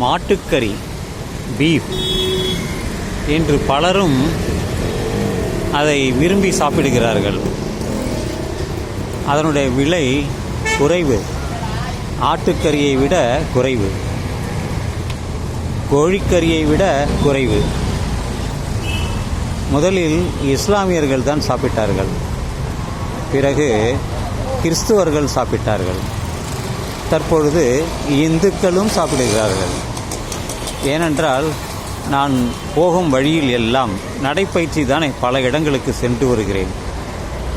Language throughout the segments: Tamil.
மாட்டுக்கறி பீஃப் என்று பலரும் அதை விரும்பி சாப்பிடுகிறார்கள். அதனுடைய விலை குறைவு. ஆட்டுக்கறியை விட குறைவு. கோழிக்கறியை விட குறைவு. முதலில் இஸ்லாமியர்கள் தான் சாப்பிட்டார்கள். பிறகு கிறிஸ்துவர்கள் சாப்பிட்டார்கள். தற்பொழுது இந்துக்களும் சாப்பிடுகிறார்கள். ஏனென்றால் நான் போகும் வழியில் எல்லாம் நடைப்பயிற்சி தானே பல இடங்களுக்கு சென்று வருகிறேன்.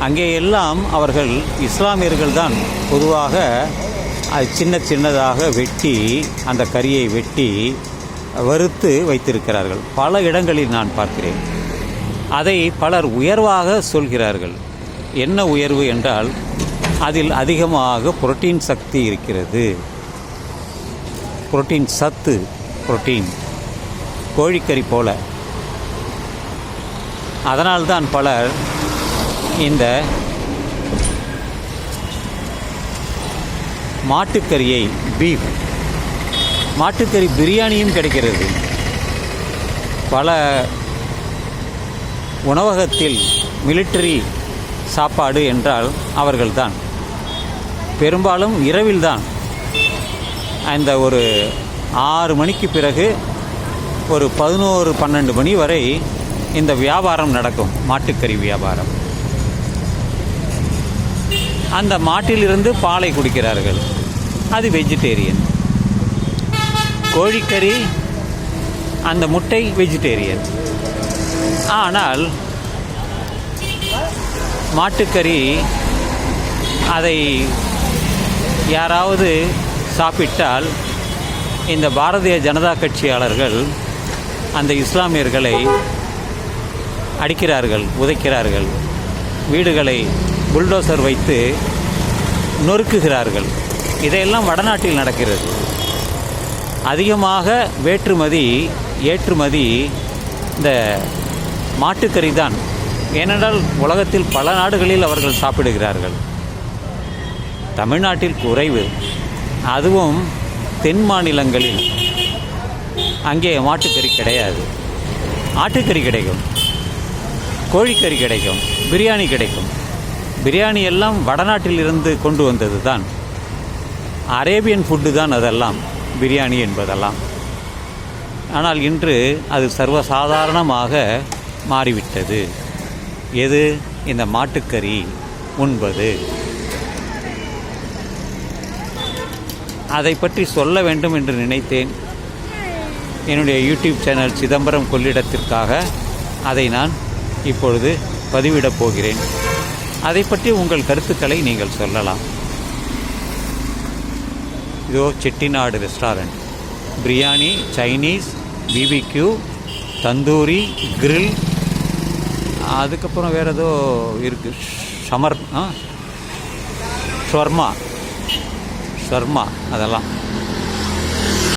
அங்கே எல்லாம் அவர்கள் இஸ்லாமியர்கள் தான் பொதுவாக அது சின்ன சின்னதாக வெட்டி அந்த கறியை வெட்டி வறுத்து வைத்திருக்கிறார்கள். பல இடங்களில் நான் பார்க்கிறேன். அதை பலர் உயர்வாக சொல்கிறார்கள். என்ன உயர்வு என்றால் அதில் அதிகமாக புரோட்டீன் சக்தி இருக்கிறது. புரோட்டீன் சத்து புரோட்டீன். கோழிக்கறி போல. அதனால்தான் பலர் இந்த மாட்டுக்கறியை பீஃப் மாட்டுக்கறி பிரியாணியும் கிடைக்கிறது. பல உணவகத்தில் மிலிட்டரி சாப்பாடு என்றால் அவர்கள்தான். பெரும்பாலும் இரவில்தான். அந்த ஒரு ஆறு மணிக்கு பிறகு ஒரு பதினோரு பன்னெண்டு மணி வரை இந்த வியாபாரம் நடக்கும் மாட்டுக்கறி வியாபாரம். அந்த மாட்டிலிருந்து பாலை குடிக்கிறார்கள். அது வெஜிடேரியன். கோழிக்கறி அந்த முட்டை வெஜிடேரியன். ஆனால் மாட்டுக்கறி அதை யாராவது சாப்பிட்டால் இந்த பாரதிய ஜனதா கட்சியாளர்கள் அந்த இஸ்லாமியர்களை அடிக்கிறார்கள் உதைக்கிறார்கள் வீடுகளை புல்டோசர் வைத்து நொறுக்குகிறார்கள். இதையெல்லாம் வடநாட்டில் நடக்கிறது. அதிகமாக வேற்றுமதி ஏற்றுமதி இந்த மாட்டுக்கறி தான் ஏனென்றால் உலகத்தில் பல நாடுகளில் அவர்கள் சாப்பிடுகிறார்கள். தமிழ்நாட்டில் குறைவு. அதுவும் தென் மாநிலங்களில். அங்கே மாட்டுக்கறி கிடையாது. ஆட்டுக்கறி கிடைக்கும். கோழிக்கறி கிடைக்கும். பிரியாணி கிடைக்கும். பிரியாணி எல்லாம் வடநாட்டிலிருந்து கொண்டு வந்தது தான் அரேபியன் ஃபுட்டு தான் அதெல்லாம். பிரியாணி என்பதெல்லாம். ஆனால் இன்று அது சர்வசாதாரணமாக மாறிவிட்டது. எது? இந்த மாட்டுக்கறி. உண்பது. அதை பற்றி சொல்ல வேண்டும் என்று நினைத்தேன். என்னுடைய யூடியூப் சேனல் சிதம்பரம் கொள்ளிடத்திற்காக அதை நான் இப்பொழுது பதிவிடப் போகிறேன். அதை பற்றி உங்கள் கருத்துக்களை நீங்கள் சொல்லலாம். இதோ Chettinad restaurant. Biryani Chinese BBQ tandoori grill அதுக்கப்புறம் வேறு ஏதோ இருக்குது ஷமர் ஆ? ஷவர்மா. ஷர்மா அதெல்லாம்.